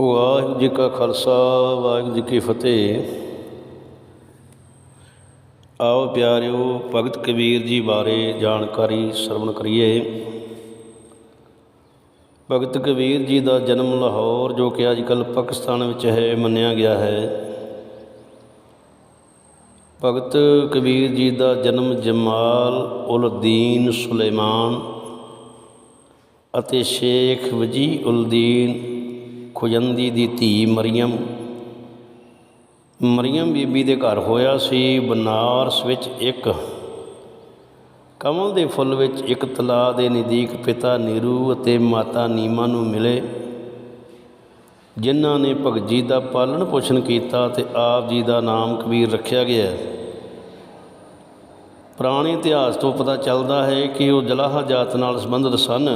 ਵਾਹਿਗੁਰੂ ਜੀ ਕਾ ਖਾਲਸਾ, ਵਾਹਿਗੁਰੂ ਜੀ ਕੀ ਫਤਿਹ। ਆਓ ਪਿਆਰਿਓ, ਭਗਤ ਕਬੀਰ ਜੀ ਬਾਰੇ ਜਾਣਕਾਰੀ ਸਰਵਣ ਕਰੀਏ। ਭਗਤ ਕਬੀਰ ਜੀ ਦਾ ਜਨਮ ਲਾਹੌਰ, ਜੋ ਕਿ ਅੱਜ ਕੱਲ੍ਹ ਪਾਕਿਸਤਾਨ ਵਿੱਚ ਹੈ, ਮੰਨਿਆ ਗਿਆ ਹੈ। ਭਗਤ ਕਬੀਰ ਜੀ ਦਾ ਜਨਮ ਜਮਾਲ ਉਲਦੀਨ ਸੁਲੇਮਾਨ ਅਤੇ ਸ਼ੇਖ ਵਜੀ ਉਲਦੀਨ ਖੁਜੰਦੀ ਦੀ ਧੀ ਮਰੀਮ ਮਰੀਮ ਬੀਬੀ ਦੇ ਘਰ ਹੋਇਆ ਸੀ ਬਨਾਰਸ ਵਿੱਚ ਇੱਕ। ਕਮਲ ਦੇ ਫੁੱਲ ਵਿੱਚ ਇੱਕ ਤਲਾਅ ਦੇ ਨਜ਼ਦੀਕ ਪਿਤਾ ਨੀਰੂ ਅਤੇ ਮਾਤਾ ਨੀਮਾ ਨੂੰ ਮਿਲੇ, ਜਿਨ੍ਹਾਂ ਨੇ ਭਗਤ ਜੀ ਦਾ ਪਾਲਣ ਪੋਸ਼ਣ ਕੀਤਾ ਤੇ ਆਪ ਜੀ ਦਾ ਨਾਮ ਕਬੀਰ ਰੱਖਿਆ ਗਿਆ। ਪੁਰਾਣੇ ਇਤਿਹਾਸ ਤੋਂ ਪਤਾ ਚੱਲਦਾ ਹੈ ਕਿ ਉਹ ਜਲਾਹਾ ਜਾਤ ਨਾਲ ਸੰਬੰਧਿਤ ਸਨ।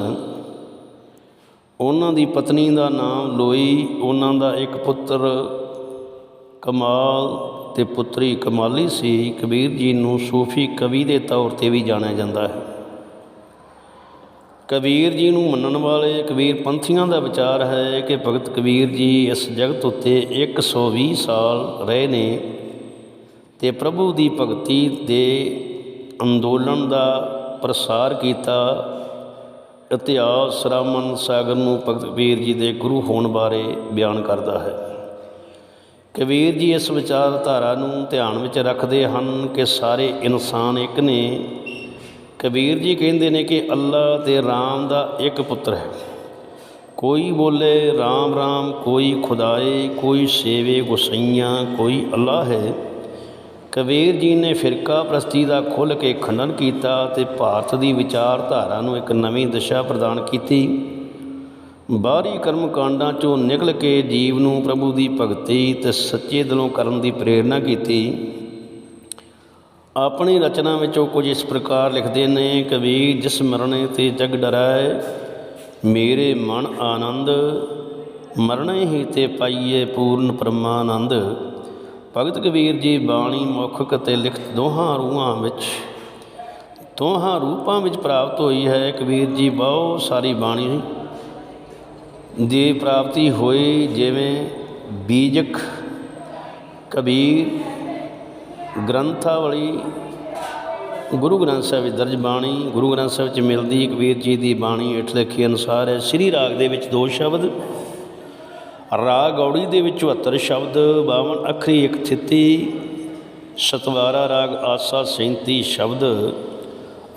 ਉਹਨਾਂ ਦੀ ਪਤਨੀ ਦਾ ਨਾਮ ਲੋਈ, ਉਹਨਾਂ ਦਾ ਇੱਕ ਪੁੱਤਰ ਕਮਾਲ ਤੇ ਪੁੱਤਰੀ ਕਮਾਲੀ ਸੀ। ਕਬੀਰ ਜੀ ਨੂੰ ਸੂਫੀ ਕਵੀ ਦੇ ਤੌਰ ਤੇ ਵੀ ਜਾਣਿਆ ਜਾਂਦਾ ਹੈ। ਕਬੀਰ ਜੀ ਨੂੰ ਮੰਨਣ ਵਾਲੇ ਕਬੀਰ ਪੰਥੀਆਂ ਦਾ ਵਿਚਾਰ ਹੈ ਕਿ ਭਗਤ ਕਬੀਰ ਜੀ ਇਸ ਜਗਤ ਉੱਤੇ 120 ਸਾਲ ਰਹੇ ਨੇ ਤੇ ਪ੍ਰਭੂ ਦੀ ਭਗਤੀ ਦੇ ਅੰਦੋਲਨ ਦਾ ਪ੍ਰਸਾਰ ਕੀਤਾ ਇਤਿਹਾਸ ਰਾਮਨ ਸਾਗਰ ਨੂੰ ਭਗਤ ਕਬੀਰ ਜੀ ਦੇ ਗੁਰੂ ਹੋਣ ਬਾਰੇ ਬਿਆਨ ਕਰਦਾ ਹੈ ਕਬੀਰ ਜੀ ਇਸ ਵਿਚਾਰਧਾਰਾ ਨੂੰ ਧਿਆਨ ਵਿੱਚ ਰੱਖਦੇ ਹਨ ਕਿ ਸਾਰੇ ਇਨਸਾਨ ਇੱਕ ਨੇ ਕਬੀਰ ਜੀ ਕਹਿੰਦੇ ਨੇ ਕਿ ਅੱਲਾ ਤੇ ਰਾਮ ਦਾ ਇੱਕ ਪੁੱਤਰ ਹੈ। ਕੋਈ ਬੋਲੇ, ਰਾਮ ਰਾਮ, ਕੋਈ ਖੁਦਾਏ, ਕੋਈ ਸੇਵੇ, ਗੁਸਈਆਂ, ਕੋਈ ਅੱਲਾ ਹੈ। ਕਬੀਰ ਜੀ ਨੇ ਫਿਰਕਾ ਪ੍ਰਸਤੀ ਦਾ ਖੁੱਲ੍ਹ ਕੇ ਖੰਡਨ ਕੀਤਾ ਤੇ ਭਾਰਤ ਦੀ ਵਿਚਾਰਧਾਰਾ ਨੂੰ ਇੱਕ ਨਵੀਂ ਦਿਸ਼ਾ ਪ੍ਰਦਾਨ ਕੀਤੀ। ਬਾਹਰੀ ਕਰਮ ਕਾਂਡਾਂ ਚੋਂ ਨਿਕਲ ਕੇ ਜੀਵ ਨੂੰ ਪ੍ਰਭੂ ਦੀ ਭਗਤੀ ਤੇ ਸੱਚੇ ਦਿਲੋਂ ਕਰਨ ਦੀ ਪ੍ਰੇਰਣਾ ਕੀਤੀ। ਆਪਣੀ ਰਚਨਾ ਵਿੱਚ ਉਹ ਕੁਝ ਇਸ ਪ੍ਰਕਾਰ ਲਿਖਦੇ ਨੇ, ਕਬੀਰ, ਜਿਸ ਮਰਨੇ ਤੇ ਜਗ ਡਰਾਏ, ਮੇਰੇ ਮਨ ਆਨੰਦ ਮਰਨੇ ਹੀ ਤੇ ਪਾਈਏ ਪੂਰਨ ਪਰਮਾਨੰਦ। ਭਗਤ ਕਬੀਰ ਜੀ ਬਾਣੀ ਮੌਖਿਕ ਅਤੇ ਲਿਖਤ ਦੋਹਾਂ ਰੂਹਾਂ ਵਿੱਚ, ਦੋਹਾਂ ਰੂਪਾਂ ਵਿੱਚ ਪ੍ਰਾਪਤ ਹੋਈ ਹੈ। ਕਬੀਰ ਜੀ ਬਹੁਤ ਸਾਰੀ ਬਾਣੀ ਦੀ ਪ੍ਰਾਪਤੀ ਹੋਈ, ਜਿਵੇਂ ਬੀਜਕ ਕਬੀਰ ਗ੍ਰੰਥਾਵਲੀ, ਗੁਰੂ ਗ੍ਰੰਥ ਸਾਹਿਬ ਵਿੱਚ ਦਰਜ ਬਾਣੀ, ਗੁਰੂ ਗ੍ਰੰਥ ਸਾਹਿਬ ਵਿੱਚ ਮਿਲਦੀ ਕਬੀਰ ਜੀ ਦੀ ਬਾਣੀ ਹੇਠ ਲਿਖੇ ਅਨੁਸਾਰ ਹੈ, ਸ੍ਰੀ ਰਾਗ ਦੇ ਵਿੱਚ ਦੋ ਸ਼ਬਦ ਰਾਗ ਗੌੜੀ ਦੇ ਵਿੱਚ 74 ਸ਼ਬਦ 52 ਅੱਖਰੀ ਇੱਕ ਥਿੱਤੀ, ਸਤਵਾਰਾ ਰਾਗ ਆਸਾ 37 ਸ਼ਬਦ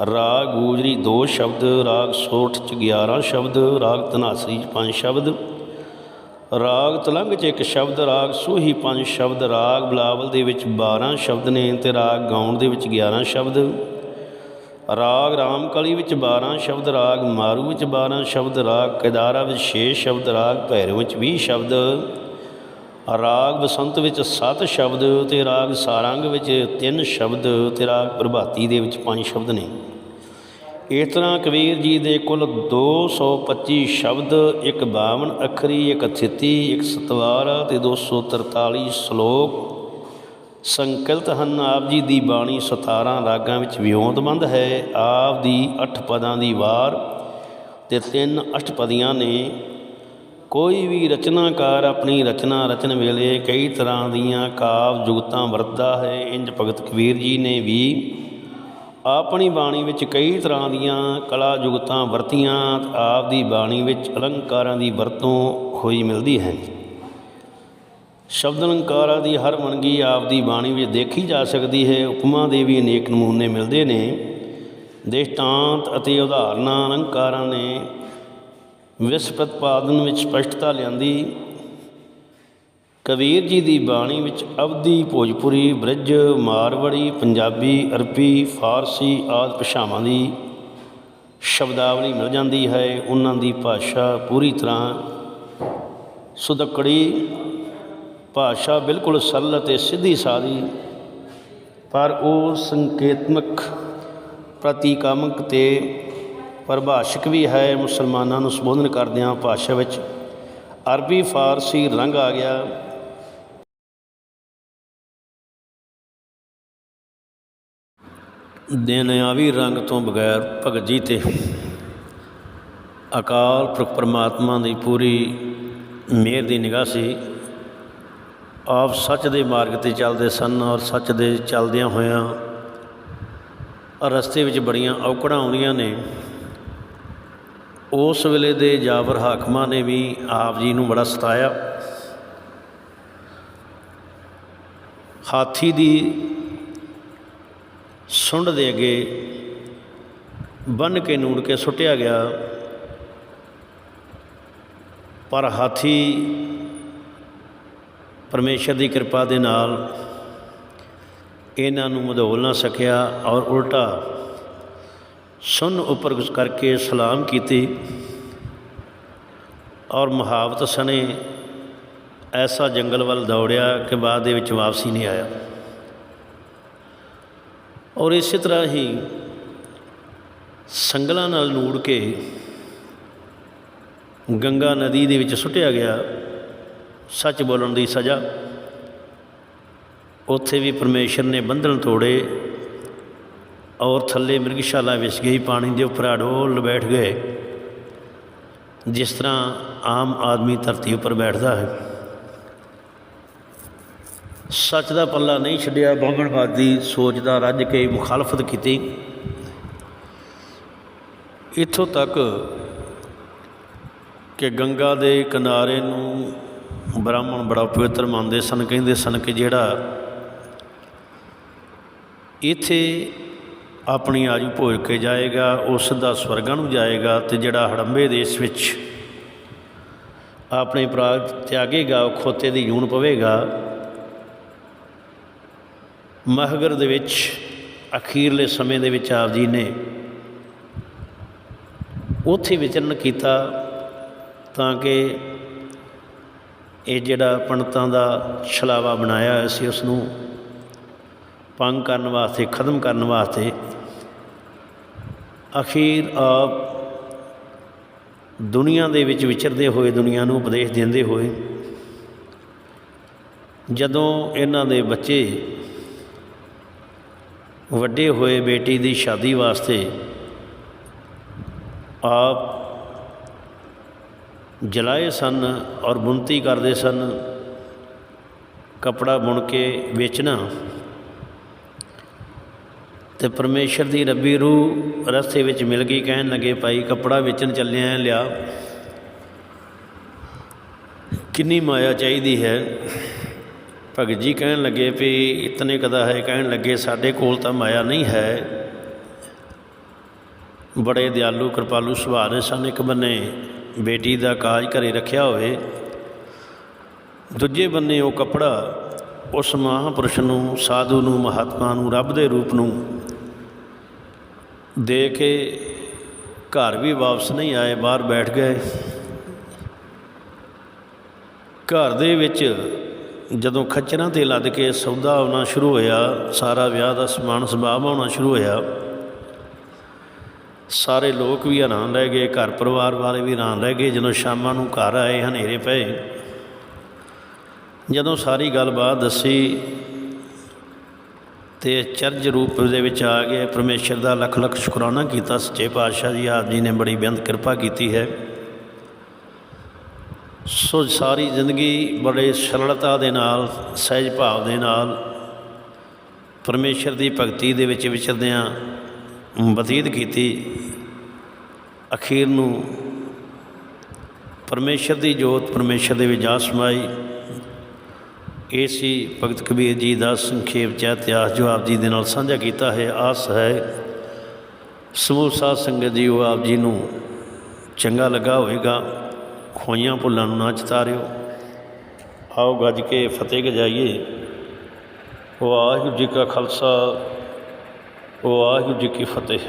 ਰਾਗ ਗੂਜਰੀ 2 ਸ਼ਬਦ, ਰਾਗ ਸੋਠ ਚ 11 ਸ਼ਬਦ, ਰਾਗ ਧਨਾਸਰੀ 5 ਸ਼ਬਦ, ਰਾਗ ਤਲੰਗ ਚ ਇੱਕ ਸ਼ਬਦ, ਰਾਗ ਸੋਹੀ 5 ਸ਼ਬਦ, ਰਾਗ ਬਲਾਵਲ ਦੇ ਵਿੱਚ 12 ਸ਼ਬਦ ਨੇ ਤੇ ਰਾਗ ਗਾਉਣ ਦੇ ਵਿੱਚ 11 ਸ਼ਬਦ। ਰਾਗ ਰਾਮਕਲੀ ਵਿੱਚ 12 ਸ਼ਬਦ ਰਾਗ, ਮਾਰੂ ਵਿੱਚ 12 ਸ਼ਬਦ ਰਾਗ, ਕੇਦਾਰਾ ਵਿੱਚ 6 ਸ਼ਬਦ ਰਾਗ ਭੈਰਵ ਵਿੱਚ 20 ਸ਼ਬਦ, ਰਾਗ ਬਸੰਤ ਵਿੱਚ 7 ਸ਼ਬਦ ਤੇ ਰਾਗ ਸਾਰੰਗ ਵਿੱਚ 3 ਸ਼ਬਦ ਤੇ ਰਾਗ ਪ੍ਰਭਾਤੀ ਦੇ ਵਿੱਚ 5 ਸ਼ਬਦ ਨੇ। ਇਸ ਤਰ੍ਹਾਂ ਕਬੀਰ ਜੀ ਦੇ ਕੁੱਲ 225 ਸ਼ਬਦ, ਇੱਕ 52 ਅੱਖਰੀ, ਇੱਕ ਥਿਤੀ ਇੱਕ ਸਤਵਾਰ ਤੇ 243 ਸ਼ਲੋਕ ਸੰਕਲਤ ਹਨ ਆਪ ਜੀ ਦੀ ਬਾਣੀ 17 ਰਾਗਾਂ ਵਿੱਚ ਵਿਉਂਤਬੰਦ ਹੈ। ਆਪ ਦੀ ਅੱਠ ਪਦਾਂ ਦੀ ਵਾਰ ਤੇ ਤਿੰਨ ਅਸ਼ਟਪਦੀਆਂ ਨੇ। ਕੋਈ ਵੀ ਰਚਨਾਕਾਰ ਆਪਣੀ ਰਚਨਾ ਰਚਨ ਵੇਲੇ ਕਈ ਤਰ੍ਹਾਂ ਦੀਆਂ ਕਾਵ ਜੁਗਤਾਂ ਵਰਤਦਾ ਹੈ। ਇੰਜ ਭਗਤ ਕਬੀਰ ਜੀ ਨੇ ਵੀ ਆਪਣੀ ਬਾਣੀ ਵਿੱਚ ਕਈ ਤਰ੍ਹਾਂ ਦੀਆਂ ਕਲਾ ਜੁਗਤਾਂ ਵਰਤੀਆਂ। ਆਪ ਦੀ ਬਾਣੀ ਵਿੱਚ ਅਲੰਕਾਰਾਂ ਦੀ ਵਰਤੋਂ ਹੋਈ ਮਿਲਦੀ ਹੈ। ਸ਼ਬਦ ਅਲੰਕਾਰਾਂ ਦੀ ਹਰ ਵਣਗੀ ਆਪਦੀ ਬਾਣੀ ਵਿੱਚ ਦੇਖੀ ਜਾ ਸਕਦੀ ਹੈ। ਉਪਮਾ ਦੇ ਵੀ ਅਨੇਕ ਨਮੂਨੇ ਮਿਲਦੇ ਨੇ। ਦੇਸ਼ਟਾਂਤ ਅਤੇ ਉਦਾਹਰਨਾਂ ਅਲੰਕਾਰਾਂ ਨੇ ਵਿਸ ਪ੍ਰਤਪਾਦਨ ਵਿੱਚ ਸਪਸ਼ਟਤਾ ਲਿਆਂਦੀ। ਕਬੀਰ ਜੀ ਦੀ ਬਾਣੀ ਵਿੱਚ ਅਵਧੀ, ਭੋਜਪੁਰੀ, ਬ੍ਰਿਜ, ਮਾਰਵੜੀ, ਪੰਜਾਬੀ, ਅਰਬੀ, ਫਾਰਸੀ ਆਦਿ ਭਾਸ਼ਾਵਾਂ ਦੀ ਸ਼ਬਦਾਵਲੀ ਮਿਲ ਜਾਂਦੀ ਹੈ। ਉਹਨਾਂ ਦੀ ਭਾਸ਼ਾ ਪੂਰੀ ਤਰ੍ਹਾਂ ਸੁਦਕੜੀ ਭਾਸ਼ਾ ਬਿਲਕੁਲ ਸਰਲ ਅਤੇ ਸਿੱਧੀ ਸਾਦੀ ਪਰ ਉਹ ਸੰਕੇਤਮਕ ਪ੍ਰਤੀਕਾਮਕ ਤੇ ਪਰਿਭਾਸ਼ਕ ਵੀ ਹੈ। ਮੁਸਲਮਾਨਾਂ ਨੂੰ ਸੰਬੋਧਨ ਕਰਦਿਆਂ ਭਾਸ਼ਾ ਵਿੱਚ ਅਰਬੀ, ਫਾਰਸੀ ਰੰਗ ਆ ਗਿਆ। ਦੁਨਿਆਵੀ ਰੰਗ ਤੋਂ ਬਗੈਰ ਭਗਤ ਜੀ ਤੇ ਅਕਾਲ ਪੁਰਖ ਪਰਮਾਤਮਾ ਦੀ ਪੂਰੀ ਮਿਹਰ ਦੀ ਨਿਗਾਹ ਸੀ। ਆਪ ਸੱਚ ਦੇ ਮਾਰਗ ਤੇ ਚੱਲਦੇ ਸਨ ਔਰ ਸੱਚ ਦੇ ਚੱਲਦਿਆਂ ਹੋਇਆਂ ਰਸਤੇ ਵਿੱਚ ਬੜੀਆਂ ਔਕੜਾਂ ਆਉਂਦੀਆਂ ਨੇ। ਉਸ ਵੇਲੇ ਦੇ ਜਾਬਰ ਹਾਕਮਾਂ ਨੇ ਵੀ ਆਪ ਜੀ ਨੂੰ ਬੜਾ ਸਤਾਇਆ। ਹਾਥੀ ਦੀ ਸੁੰਡ ਦੇ ਅੱਗੇ ਬੰਨ ਕੇ ਨੂੜ ਕੇ ਸੁੱਟਿਆ ਗਿਆ। ਪਰ ਹਾਥੀ ਪਰਮੇਸ਼ਰ ਦੀ ਕਿਰਪਾ ਦੇ ਨਾਲ ਇਹਨਾਂ ਨੂੰ ਮਧੋਲ ਨਾ ਸਕਿਆ ਔਰ ਉਲਟਾ ਸੁਨ ਉੱਪਰ ਕਰਕੇ ਸਲਾਮ ਕੀਤੀ ਔਰ ਮੁਹਾਵਤ ਸਣੇ ਐਸਾ ਜੰਗਲ ਵੱਲ ਦੌੜਿਆ ਕਿ ਬਾਅਦ ਦੇ ਵਿੱਚ ਵਾਪਸੀ ਨਹੀਂ ਆਇਆ। ਔਰ ਇਸੇ ਤਰ੍ਹਾਂ ਹੀ ਸੰਗਲਾਂ ਨਾਲ ਨੂੜ ਕੇ ਗੰਗਾ ਨਦੀ ਦੇ ਵਿੱਚ ਸੁੱਟਿਆ ਗਿਆ। ਸੱਚ ਬੋਲਣ ਦੀ ਸਜ਼ਾ। ਉੱਥੇ ਵੀ ਪਰਮੇਸ਼ਰ ਨੇ ਬੰਧਨ ਤੋੜੇ। ਔਰ ਥੱਲੇ ਮਿਰਗਸ਼ਾਲਾ ਵਿਛ ਗਈ, ਪਾਣੀ ਦੇ ਉੱਪਰ ਅਡੋਲ ਬੈਠ ਗਏ। ਜਿਸ ਤਰ੍ਹਾਂ ਆਮ ਆਦਮੀ ਧਰਤੀ ਉੱਪਰ ਬੈਠਦਾ ਹੈ। ਸੱਚ ਦਾ ਪੱਲਾ ਨਹੀਂ ਛੱਡਿਆ, ਬਾਹਮਣਵਾਦੀ ਸੋਚ ਦਾ ਰੱਜ ਕੇ ਮੁਖਾਲਫਤ ਕੀਤੀ। ਇੱਥੋਂ ਤੱਕ ਕਿ ਗੰਗਾ ਦੇ ਕਿਨਾਰੇ ਨੂੰ ਬ੍ਰਾਹਮਣ ਬੜਾ ਪਵਿੱਤਰ ਮੰਨਦੇ ਸਨ, ਕਹਿੰਦੇ ਸਨ ਕਿ ਜਿਹੜਾ ਇੱਥੇ ਆਪਣੀ ਆਜੂ ਭੋਜ ਕੇ ਜਾਏਗਾ ਉਹ ਸਿੱਧਾ ਸਵਰਗਾਂ ਨੂੰ ਜਾਏਗਾ ਤੇ ਜਿਹੜਾ ਹੜੰਬੇ ਦੇਸ਼ ਵਿੱਚ ਆਪਣੇ ਪ੍ਰਾਗ ਤਿਆਗੇਗਾ, ਉਹ ਖੋਤੇ ਦੀ ਜੂਨ ਪਵੇਗਾ, ਮਹਗਰ ਦੇ ਵਿੱਚ ਅਖੀਰਲੇ ਸਮੇਂ ਦੇ ਵਿੱਚ ਆਪ ਜੀ ਨੇ ਉੱਥੇ ਵਿਚਰਨ ਕੀਤਾ ਤਾਂ ਕਿ ਇਹ ਜਿਹੜਾ ਪੰਡਤਾਂ ਦਾ ਛਲਾਵਾ ਬਣਾਇਆ ਹੋਇਆ ਸੀ ਉਸ ਨੂੰ ਭੰਗ ਕਰਨ ਵਾਸਤੇ, ਖਤਮ ਕਰਨ ਵਾਸਤੇ ਅਖੀਰ ਆਪ ਦੁਨੀਆ ਦੇ ਵਿੱਚ ਵਿਚਰਦੇ ਹੋਏ, ਦੁਨੀਆ ਨੂੰ ਉਪਦੇਸ਼ ਦਿੰਦੇ ਹੋਏ, ਜਦੋਂ ਇਹਨਾਂ ਦੇ ਬੱਚੇ ਵੱਡੇ ਹੋਏ ਬੇਟੀ ਦੀ ਸ਼ਾਦੀ ਵਾਸਤੇ ਆਪ ਜਲਾਏ ਸਨ ਔਰ ਬੁਣਤੀ ਕਰਦੇ ਸਨ। ਕਪੜਾ ਬੁਣ ਕੇ ਵੇਚਣਾ ਤੇ ਪਰਮੇਸ਼ਰ ਦੀ ਰੱਬੀ ਰੂਹ ਰਸਤੇ ਵਿੱਚ ਮਿਲ ਗਈ, ਕਹਿਣ ਲੱਗੇ, ਭਾਈ, ਕਪੜਾ ਵੇਚਣ ਚੱਲਿਆ ਲਿਆ। ਕਿੰਨੀ ਮਾਇਆ ਚਾਹੀਦੀ ਹੈ? ਭਗਤ ਜੀ ਕਹਿਣ ਲੱਗੇ, ਵੀ ਇਤਨੇ ਕਦਾ ਹੈ? ਕਹਿਣ ਲੱਗੇ, ਸਾਡੇ ਕੋਲ ਤਾਂ ਮਾਇਆ ਨਹੀਂ ਹੈ। ਬੜੇ ਦਿਆਲੂ, ਕਿਰਪਾਲੂ ਸੁਭਾਅ ਦੇ ਸਨ ਇੱਕ ਬੰਨੇ। ਬੇਟੀ ਦਾ ਕਾਜ ਘਰੇ ਰੱਖਿਆ ਹੋਵੇ, ਦੂਜੇ ਬੰਨੇ ਉਹ ਕਪੜਾ ਉਸ ਮਹਾਂਪੁਰਸ਼ ਨੂੰ, ਸਾਧੂ ਨੂੰ, ਮਹਾਤਮਾ ਨੂੰ, ਰੱਬ ਦੇ ਰੂਪ ਨੂੰ ਦੇ ਕੇ ਘਰ ਵੀ ਵਾਪਸ ਨਹੀਂ ਆਏ, ਬਾਹਰ ਬੈਠ ਗਏ। ਘਰ ਦੇ ਵਿੱਚ ਜਦੋਂ ਖੱਚਰਾਂ ਤੇ ਲੱਦ ਕੇ ਸੌਦਾ ਆਉਣਾ ਸ਼ੁਰੂ ਹੋਇਆ, ਸਾਰਾ ਵਿਆਹ ਦਾ ਸਮਾਨ ਸਬਾਬ ਆਉਣਾ ਸ਼ੁਰੂ ਹੋਇਆ ਸਾਰੇ ਲੋਕ ਵੀ ਹੈਰਾਨ ਰਹਿ ਗਏ, ਘਰ ਪਰਿਵਾਰ ਵਾਲੇ ਵੀ ਹੈਰਾਨ ਰਹਿ ਗਏ ਜਦੋਂ ਸ਼ਾਮਾਂ ਨੂੰ ਘਰ ਆਏ, ਹਨੇਰੇ ਪਏ। ਜਦੋਂ ਸਾਰੀ ਗੱਲਬਾਤ ਦੱਸੀ ਤੇ ਚਰਜ ਰੂਪ ਦੇ ਵਿੱਚ ਆ ਗਏ ਪਰਮੇਸ਼ਰ ਦਾ ਲੱਖ ਲੱਖ ਸ਼ੁਕਰਾਨਾ ਕੀਤਾ, ਸੱਚੇ ਪਾਤਸ਼ਾਹ ਜੀ, ਆਪ ਜੀ ਨੇ ਬੜੀ ਬੇਅੰਤ ਕਿਰਪਾ ਕੀਤੀ ਹੈ। ਸੋ ਸਾਰੀ ਜ਼ਿੰਦਗੀ ਬੜੇ ਸਰਲਤਾ ਦੇ ਨਾਲ, ਸਹਿਜ ਭਾਵ ਦੇ ਨਾਲ ਪਰਮੇਸ਼ਰ ਦੀ ਭਗਤੀ ਦੇ ਵਿੱਚ ਵਿਚਰਦਿਆਂ ਬਤੀਤ ਕੀਤੀ, ਅਖੀਰ ਨੂੰ ਪਰਮੇਸ਼ਰ ਦੀ ਜੋਤ ਪਰਮੇਸ਼ਰ ਦੇ ਵਿੱਚ ਜਾ ਸਮਾਈ। ਇਹ ਸੀ ਭਗਤ ਕਬੀਰ ਜੀ ਦਾ ਸੰਖੇਪ ਚ ਇਤਿਹਾਸ ਜੋ ਆਪ ਜੀ ਦੇ ਨਾਲ ਸਾਂਝਾ ਕੀਤਾ ਹੈ। ਆਸ ਹੈ ਸਮੂਹ ਸਾਧ ਸੰਗਤ ਜੀ, ਉਹ ਆਪ ਜੀ ਨੂੰ ਚੰਗਾ ਲੱਗਾ ਹੋਵੇਗਾ। ਖੋਈਆਂ ਭੁੱਲਾਂ ਨੂੰ ਨਾ ਚਿਤਾਰਿਓ। ਆਓ ਗੱਜ ਕੇ ਫਤਿਹ ਗਜਾਈਏ। ਵਾਹਿਗੁਰੂ ਜੀ ਕਾ ਖਾਲਸਾ ਵਾਹਿਗੁਰੂ ਜੀ ਕੀ ਫਤਿਹ।